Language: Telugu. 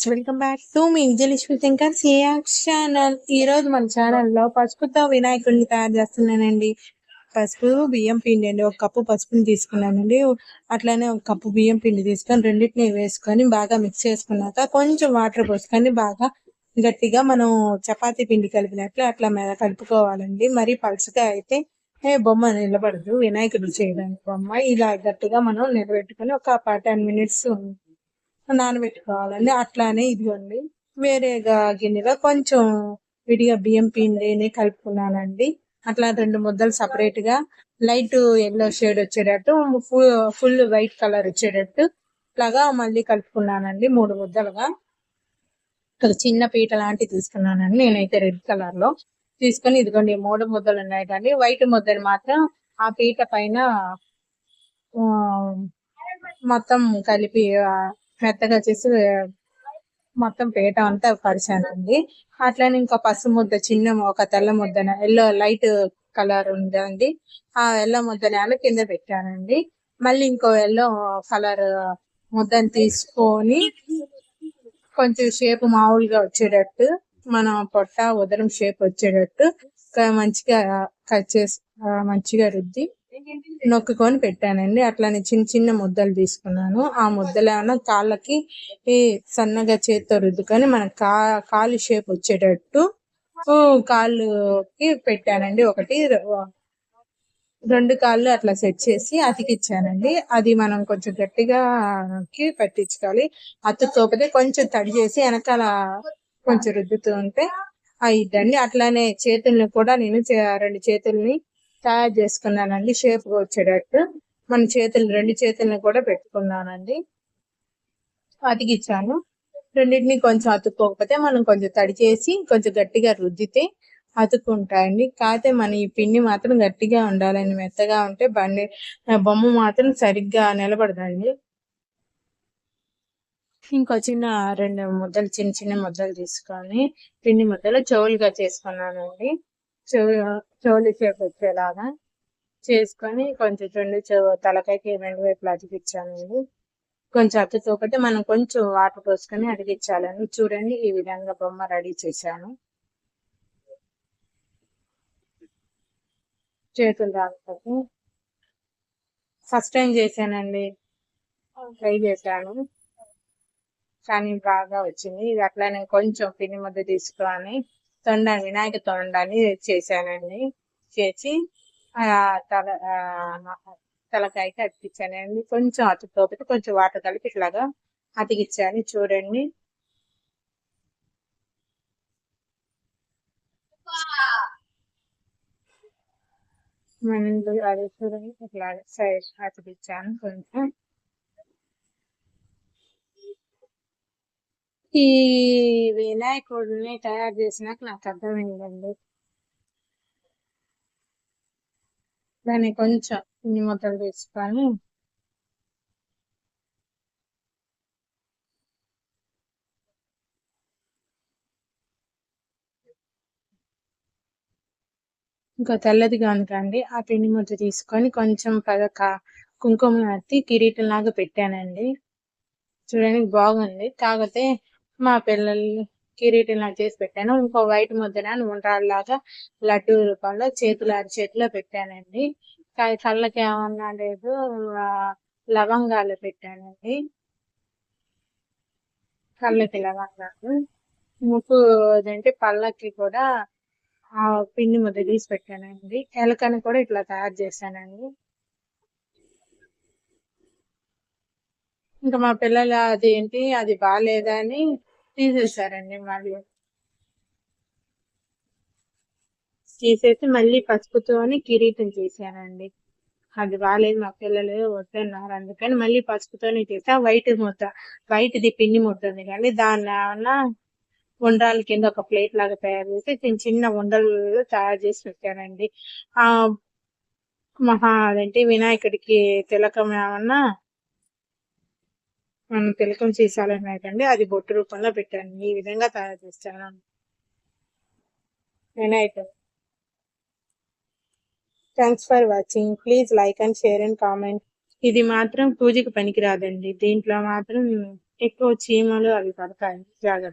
వెల్కమ్ బ్యాక్ టు మీ విజయలక్ష్మి శంకర్ సియాక్స్ ఛానల్ ఈ రోజు మన ఛానల్లో పసుపుతో వినాయకుడిని తయారు చేస్తున్నానండి. పసుపు బియ్యం పిండి అండి. ఒక కప్పు పసుపుని తీసుకున్నానండి. అట్లానే ఒక కప్పు బియ్యం పిండి తీసుకొని రెండింటిని వేసుకొని బాగా మిక్స్ చేసుకున్నాక కొంచెం వాటర్ పోసుకొని బాగా గట్టిగా మనం చపాతీ పిండి కలిపినట్లు అట్లా మీద కలుపుకోవాలండి. మరి పలుచుగా అయితే ఏ బొమ్మ నిలబడదు. వినాయకుడు చేయడానికి బొమ్మ. ఇలా గట్టిగా మనం నిలబెట్టుకొని ఒక టెన్ మినిట్స్ నానబెట్టుకోవాలండి. అట్లానే ఇదిగోండి వేరేగా గిన్నెలో కొంచెం విడిగా బియ్యం పిండిని కలుపుకున్నానండి. అట్లా రెండు ముద్దలు సపరేట్గా లైట్ ఎల్లో షేడ్ వచ్చేటట్టు ఫుల్ వైట్ కలర్ వచ్చేటట్టు లాగా మళ్ళీ కలుపుకున్నానండి మూడు ముద్దలుగా. ఒక చిన్న పీట లాంటివి తీసుకున్నానండి నేనైతే రెడ్ కలర్లో తీసుకొని ఇదిగోండి మూడు ముద్దలు ఉన్నాయి కానీ వైట్ ముద్దలు మాత్రం ఆ పీట పైన మొత్తం కలిపి మెత్తగా చేసి మొత్తం పేట అంతా పరిచానండి అట్లనే ఇంకా పసు ముద్ద చిన్న ఒక తెల్ల ముద్దన ఎల్లో లైట్ కలర్ ఉందండి ఆ ఎల్లో ముద్దనేమో కింద పెట్టానండి. మళ్ళీ ఇంకో ఎల్లో కలర్ ముద్దని తీసుకొని కొంచెం షేప్ మామూలుగా వచ్చేటట్టు మన పొట్ట ఉదరం షేప్ వచ్చేటట్టు మంచిగా కట్ చేసి మంచిగా రుద్ది నొక్కుకొని పెట్టానండి. అట్లానే చిన్న చిన్న ముద్దలు తీసుకున్నాను. ఆ ముద్దలేమన్నా కాళ్ళకి సన్నగా చేత్తో రుద్దుకొని మన కా కాలు షేప్ వచ్చేటట్టు కాళ్ళుకి పెట్టానండి. ఒకటి రెండు కాళ్ళు అట్లా సెట్ చేసి అతికిచ్చానండి. అది మనం కొంచెం గట్టిగా పెట్టించుకోవాలి. అతుక్కోకపోతే కొంచెం తడి చేసి వెనకాల కొంచెం రుద్దుతూ ఉంటే అయిద్దండి. అట్లానే చేతుల్ని కూడా నేను రెండు చేతుల్ని తయారు చేసుకున్నానండి. షేప్ వచ్చేటట్టు మన చేతులు రెండు చేతులను కూడా పెట్టుకున్నానండి. అతికిచ్చాను. రెండింటిని కొంచెం అతుక్కోకపోతే మనం కొంచెం తడి చేసి కొంచెం గట్టిగా రుద్దితే అతుక్కుంటాయండి. కాకపోతే మన ఈ పిండి మాత్రం గట్టిగా ఉండాలండి. మెత్తగా ఉంటే బండి బొమ్మ మాత్రం సరిగ్గా నిలబడదండి. ఇంకో చిన్న రెండు ముద్దలు చిన్న చిన్న ముద్దలు తీసుకొని పిండి ముద్దలు చెవులుగా చేసుకున్నానండి. చెవులు షేప్ వచ్చేలాగా చేసుకొని కొంచెం రెండు చెవు తలకాయకి రెండు వైపులు అతికిచ్చానండి కొంచెం అతితో ఒకటి మనం కొంచెం వాటర్ పోసుకొని అడిగించాలని చూడండి ఈ విధంగా బొమ్మ రెడీ చేశాను. చేతులు రాకపోతే ఫస్ట్ టైం చేశానండి. ట్రై చేశాను. కానీ బాగా వచ్చింది. ఇది అట్లానే కొంచెం పిని ముద్ద తీసుకొని తొండ వినాయక తొండాన్ని చేశానండి. చేసి తల తలకాయకి అతికిచ్చానండి కొంచెం అతుకుతో కొంచెం వాటర్ కలిపి ఇట్లాగా అతికిచ్చాను. చూడండి. మనం అదే చూడండి. ఇట్లా సైజ్ అతికిచ్చాను. కొంచెం ఈ వినాయకుడిని తయారు చేసినాక నాకు అర్థమైందండి. దాన్ని కొంచెం ఇన్ని మొత్తలు తీసుకొని ఇంకా తెల్లది కనుకండి. ఆ పిండి ముద్ద తీసుకొని కొంచెం పదక కుంకుమ అత్తి కిరీటం లాగా పెట్టానండి. చూడడానికి బాగుంది. కాకపోతే మా పిల్లలు కిరీటం లాగా చేసి పెట్టాను. ఇంకో వైట్ ముద్దన లాగా లడ్డు రూపంలో చేతులు అరి చేతిలో పెట్టానండి. కళ్ళకి ఏమన్నా లేదు లవంగాలు పెట్టానండి. కళ్ళకి లవంగాలు. ముక్కు అదంటే పళ్ళకి కూడా ఆ పిండి ముద్ద తీసి పెట్టానండి. ఎలకని కూడా ఇట్లా తయారు చేశానండి. ఇంకా మా పిల్లలు అది ఏంటి అది బాగాలేదని తీసేసారండి మళ్ళీ. తీసేసి మళ్ళీ పసుపుతోని కిరీటం చేశానండి అది బాగాలేదు మా పిల్లలు వద్దన్నారు అందుకని మళ్ళీ పసుపుతోనే చేసా వైట్ ముద్ద వైట్ది పిండి ముద్ద ఉంది కానీ దాన్ని ఏమన్నా ఉండ్రాల కింద ఒక ప్లేట్ లాగా తయారు చేసి చిన్న చిన్న ఉండలు తయారు చేసి పెట్టానండి ఆ మహా అదేంటి వినాయకుడికి తిలకం ఏమన్నా మనం తిలకం సీసాలు అది బొట్టు రూపంలో పెట్టాను. ఈ విధంగా తయారు చేస్తాను Vinayaka. Thanks for watching please like and share and comment ఇది మాత్రం పూజకి పనికిరాదండి. దీంట్లో మాత్రం ఎక్కువ చీమలు అవి పడతాయి. జాగ్రత్త.